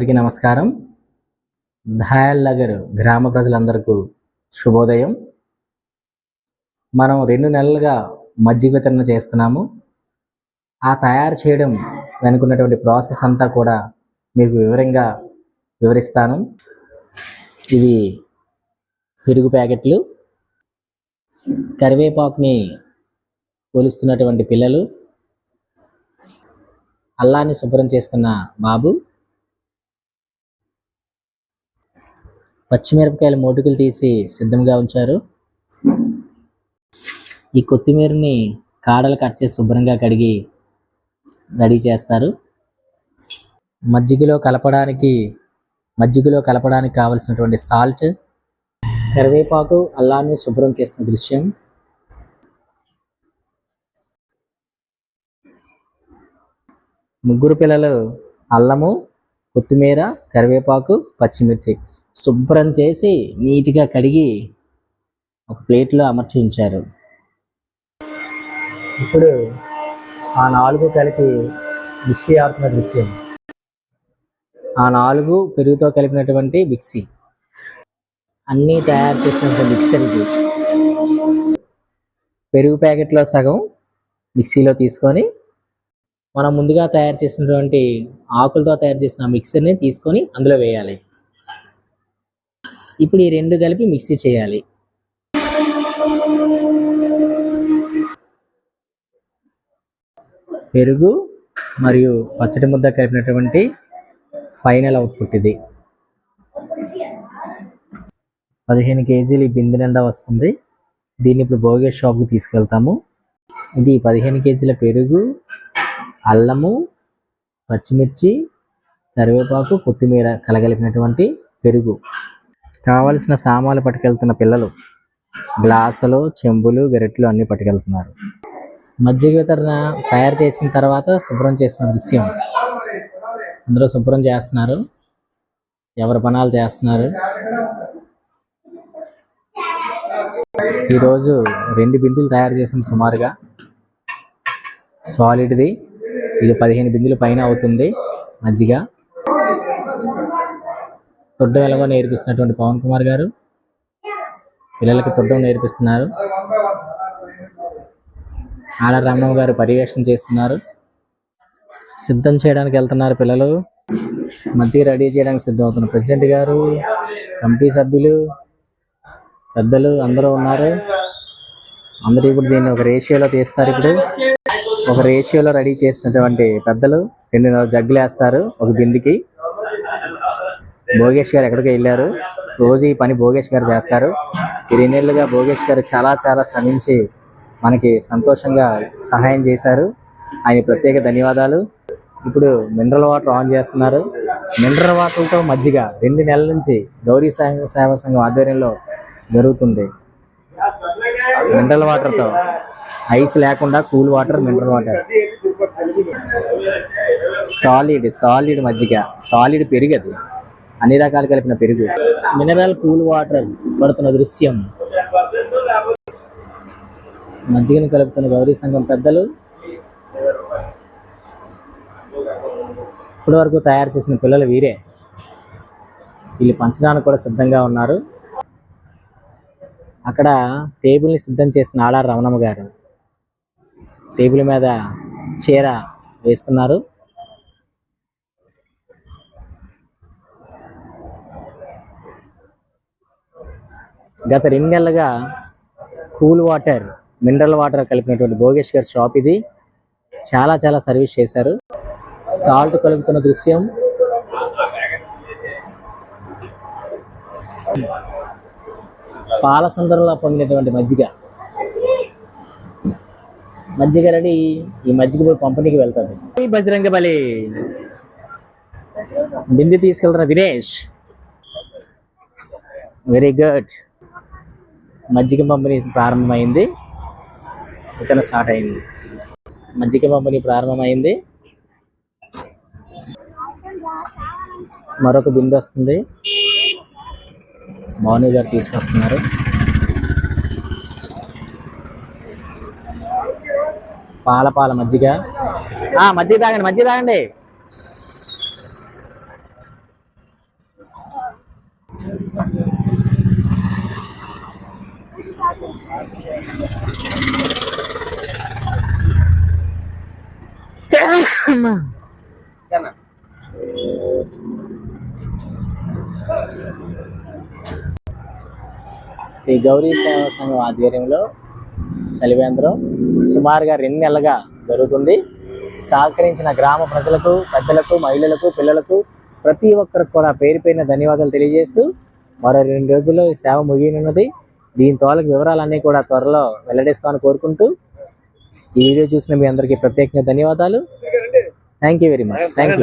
అందరికీ నమస్కారం. ధాయల్ నగర్ గ్రామ ప్రజలందరికీ శుభోదయం. మనం రెండు నెలలుగా మజ్జిగ వితరణ చేస్తున్నాము. ఆ తయారు చేయడం వెనుకున్నటువంటి ప్రాసెస్ అంతా కూడా మీకు వివరంగా వివరిస్తాను. ఇవి పెరుగు ప్యాకెట్లు కరివేపాకుని పోలిస్తున్నటువంటి పిల్లలు అల్లాన్ని శుభ్రం చేస్తున్న బాబు పచ్చిమిరపకాయల మోటుకులు తీసి సిద్ధంగా ఉంచారు. ఈ కొత్తిమీరని కాడలు కట్ చేసి శుభ్రంగా కడిగి రెడీ చేస్తారు. మజ్జిగలో కలపడానికి మజ్జిగలో కలపడానికి కావలసినటువంటి సాల్ట్ కరివేపాకు అల్లాన్ని శుభ్రం చేసిన దృశ్యం. ముగ్గురు పిల్లలు అల్లము కొత్తిమీర కరివేపాకు పచ్చిమిర్చి. శుభ్రం చేసి నీట్గా కడిగి ఒక ప్లేట్లో అమర్చి ఉంచారు. ఇప్పుడు ఆ నాలుగు కలిపి మిక్సీ ఆడుతున్న దృశ్యం. ఆ నాలుగు పెరుగుతో కలిపినటువంటి మిక్సీ. అన్నీ తయారు చేసినటువంటి మిక్సర్ ఇది పెరుగు ప్యాకెట్లో సగం మిక్సీలో తీసుకొని మనం ముందుగా తయారు చేసినటువంటి ఆకులతో తయారు చేసిన మిక్సర్ని తీసుకొని అందులో వేయాలి. ఇప్పుడు ఈ రెండు కలిపి మిక్సీ చేయాలి. పెరుగు మరియు పచ్చడి ముద్ద కలిపినటువంటి ఫైనల్ అవుట్పుట్ ఇది. పదిహేను కేజీలు ఈ బిందె నిండా వస్తుంది. దీన్ని ఇప్పుడు భోగేష్ షాప్కి తీసుకెళ్తాము. ఇది పదిహేను కేజీల పెరుగు అల్లము పచ్చిమిర్చి కరివేపాకు కొత్తిమీర కలగలిపినటువంటి పెరుగు. కావలసిన సామాన్లు పట్టుకెళ్తున్న పిల్లలు గ్లాసులు చెంబులు గెరెట్లు అన్ని పట్టుకెళ్తున్నారు. మజ్జిగ వితరణ తయారు చేసిన తర్వాత శుభ్రం చేసిన దృశ్యం. అందరూ శుభ్రం చేస్తున్నారు. ఎవరి పనాలు చేస్తున్నారు? ఈరోజు రెండు బిందులు తయారు చేసాం సుమారుగా. సాలిడ్ది ఇది పదిహేను బిందులు పైన అవుతుంది మజ్జిగ. తొడ్డం ఎలాగో నేర్పిస్తున్నటువంటి పవన్ కుమార్ గారు. పిల్లలకు తొడ్డం నేర్పిస్తున్నారు. ఆడ రమణ గారు పర్యవేక్షణ చేస్తున్నారు. సిద్ధం చేయడానికి వెళ్తున్నారు పిల్లలు. మంచిగా రెడీ చేయడానికి సిద్ధం అవుతున్నారు ప్రెసిడెంట్ గారు కమిటీ సభ్యులు పెద్దలు అందరూ ఉన్నారు. అందరూ ఇప్పుడు దీన్ని ఒక రేషియోలో తీస్తారు ఇప్పుడు. ఒక రేషియోలో రెడీ చేసినటువంటి పెద్దలు రెండు జగ్గులు వేస్తారు ఒక బిందికి. భోగేష్ గారు ఎక్కడికి వెళ్ళారు? రోజు ఈ పని భోగేష్ గారు చేస్తారు. ఈ నెలలుగా భోగేష్ గారు చాలా చాలా శ్రమించి మనకి సంతోషంగా సహాయం చేశారు. ఆయన ప్రత్యేక ధన్యవాదాలు. ఇప్పుడు మినరల్ వాటర్ ఆన్ చేస్తున్నారు. మినరల్ వాటర్తో మజ్జిగ రెండు నెలల నుంచి గౌరీ సా- సేవా సంఘం ఆధ్వర్యంలో జరుగుతుంది. మినరల్ వాటర్తో ఐస్ లేకుండా cool water mineral water. Solid solid మజ్జిగ. సాలిడ్ పెరుగు అన్ని రకాలు కలిపిన పెరుగు. మినరల్ కూల్ వాటర్ పడుతున్న దృశ్యం. మజ్జిగను కలుపుతున్న గౌరీ సంఘం పెద్దలు. ఇప్పటి వరకు తయారు చేసిన పిల్లలు వీరే. వీళ్ళు పంచడానికి కూడా సిద్ధంగా ఉన్నారు. అక్కడ టేబుల్ని సిద్ధం చేసిన ఆడారు రమణమ్మ గారు. టేబుల్ మీద చీర వేస్తున్నారు. గత రెండు నెలలుగా కూల్ వాటర్ మినరల్ వాటర్ కలిపినటువంటి భోగేష్ గారి షాప్ ఇది. చాలా చాలా సర్వీస్ చేశారు. సాల్ట్ కలుపుతున్న దృశ్యం. పాల సందర్భంలో పొందినటువంటి మజ్జిగ. మజ్జిగ రెడీ. ఈ మజ్జిగ పోయి పంపిణీకి వెళ్తుంది ఈ బజరంగ బలి. బింది తీసుకెళ్తున్న దినేష్ వెరీ గుడ్ మజ్జిగ పంపిణీ ప్రారంభమైంది. ఇతను స్టార్ట్ అయింది. మజ్జిగ పంపిణీ ప్రారంభమైంది. మరొక బిందె వస్తుంది. మౌని గారు తీసుకొస్తున్నారు. పాల పాల మజ్జిగ. ఆ, మజ్జిగ తాగండి మజ్జిగ తాగండి. శ్రీ గౌరీ సేవా సంఘం ఆధ్వర్యంలో చలివేంద్రం సుమారుగా రెండు నెలలుగా జరుగుతుంది. సహకరించిన గ్రామ ప్రజలకు పెద్దలకు మహిళలకు పిల్లలకు ప్రతి ఒక్కరికి కూడా పేరు ధన్యవాదాలు తెలియజేస్తూ మరో రెండు రోజుల్లో ఈ సేవ ముగియనున్నది. దీని తోలకు వివరాలన్నీ కూడా త్వరలో వెల్లడిస్తామని కోరుకుంటూ ఈ వీడియో చూసిన మీ అందరికీ ప్రత్యేకంగా ధన్యవాదాలు. Thank you very much thank